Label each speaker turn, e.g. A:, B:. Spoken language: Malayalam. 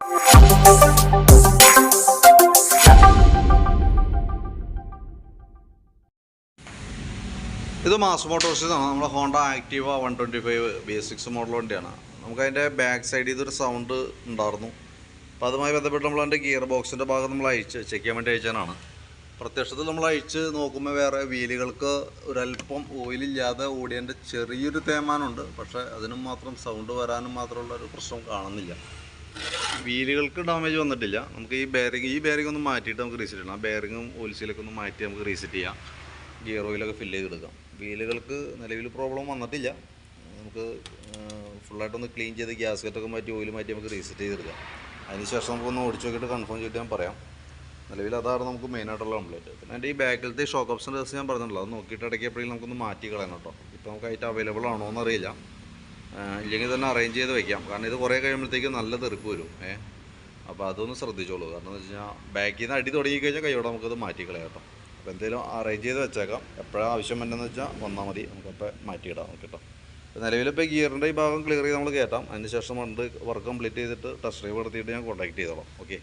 A: ഇത് മാസ് മോട്ടോഴ്സിൽ നമ്മുടെ Honda Activa one twenty five B S six model വണ്ടിയാണ്. നമുക്ക് അതിന്റെ ബാക്ക് സൈഡിൽ ഇതൊരു സൗണ്ട് ഉണ്ടായിരുന്നു. അപ്പോൾ അതുമായി ബന്ധപ്പെട്ട് നമ്മൾ അതിന്റെ ഗിയർ ബോക്സിന്റെ ഭാഗം നമ്മൾ അയച്ച് ചെക്ക് ചെയ്യാൻ വേണ്ടി അയച്ചതാണ്. പ്രത്യക്ഷത്തിൽ നമ്മൾ അയച്ച് നോക്കുമ്പോൾ വേറെ വീലുകൾക്ക് ഒരല്പം ഓയിലില്ലാതെ ഓടിയതിന്റെ ചെറിയൊരു തേമാനമുണ്ട് പക്ഷേ അതിനും മാത്രം സൗണ്ട് വരാനും മാത്രമുള്ള ഒരു പ്രശ്നം കാണുന്നില്ല. വീലുകൾക്ക് ഡാമേജ് വന്നിട്ടില്ല. നമുക്ക് ഈ ബെയറിങ് ഈ ബെയറിംഗ് ഒന്ന് മാറ്റിയിട്ട് നമുക്ക് റീസെറ്റ് ചെയ്യണം ആ ബെയറിങ്ങും ഓയിൽ സീലൊക്കെ ഒന്ന് മാറ്റി നമുക്ക് റീസെറ്റ് ചെയ്യാം. ഗിയർ ഓയിലൊക്കെ ഫില്ല് ചെയ്തെടുക്കാം. വീലുകൾക്ക് നിലവിൽ പ്രോബ്ലം വന്നിട്ടില്ല. നമുക്ക് ഫുള്ളായിട്ടൊന്ന് ക്ലീൻ ചെയ്ത് ഗ്യാസ് കെറ്റൊക്കെ മാറ്റി ഓയിൽ മാറ്റി നമുക്ക് റീസെറ്റ് ചെയ്തെടുക്കാം. അതിനുശേഷം നമുക്കൊന്ന് ഓടിച്ച് നോക്കിയിട്ട് കൺഫേം ചെയ്തിട്ട് ഞാൻ പറയാം. നിലവിൽ അതാണ് നമുക്ക് മെയിനായിട്ടുള്ള കംപ്ലൈന്റ് പിന്നെ എന്റെ ഈ ബാക്കിലത്തെ ഷോക്ക് ഓപ്ഷൻ ഡ്രസ്സ് ഞാൻ പറഞ്ഞിട്ടുള്ളത്. അത് നോക്കിയിട്ട് ഇടയ്ക്ക് എപ്പോഴെങ്കിലും നമുക്കൊന്ന് മാറ്റി കളയണം കേട്ടോ. ഇപ്പോൾ നമുക്ക് ആയിട്ട് അവൈലബിൾ ആണോ എന്നറിയില്ല ഇല്ലെങ്കിൽ തന്നെ അറേഞ്ച് ചെയ്ത് വെക്കാം. കാരണം ഇത് കുറേ കഴിയുമ്പോഴത്തേക്കും നല്ല തെറുപ്പ് വരും. ഏ? അപ്പോൾ അതൊന്ന് ശ്രദ്ധിച്ചോളൂ. കാരണം എന്ന് വെച്ച് കഴിഞ്ഞാൽ ബാക്കിൽ നിന്ന് അടി തുടങ്ങി കഴിഞ്ഞാൽ കൈയോടെ നമുക്കത് മാറ്റി കളയാം കേട്ടോ. അപ്പോൾ എന്തെങ്കിലും അറേഞ്ച് ചെയ്ത് വെച്ചേക്കാം. എപ്പോഴാണ് ആവശ്യം വേണ്ടതെന്ന് വെച്ചാൽ വന്നാൽ മതി. നമുക്കപ്പോൾ മാറ്റിയിടാം നമുക്ക് കേട്ടോ. നിലവിലിപ്പോൾ ഗിയറിന്റെ ഈ ഭാഗം ക്ലിയർ ചെയ്ത് നമ്മൾ കയറ്റാം. അതിന് ശേഷം വണ്ട് വർക്ക് കംപ്ലീറ്റ് ചെയ്തിട്ട് ടെസ്റ്റ് ഡ്രൈവ് നടത്തിയിട്ട് ഞാൻ കോൺടാക്ട് ചെയ്തോളാം. ഓക്കെ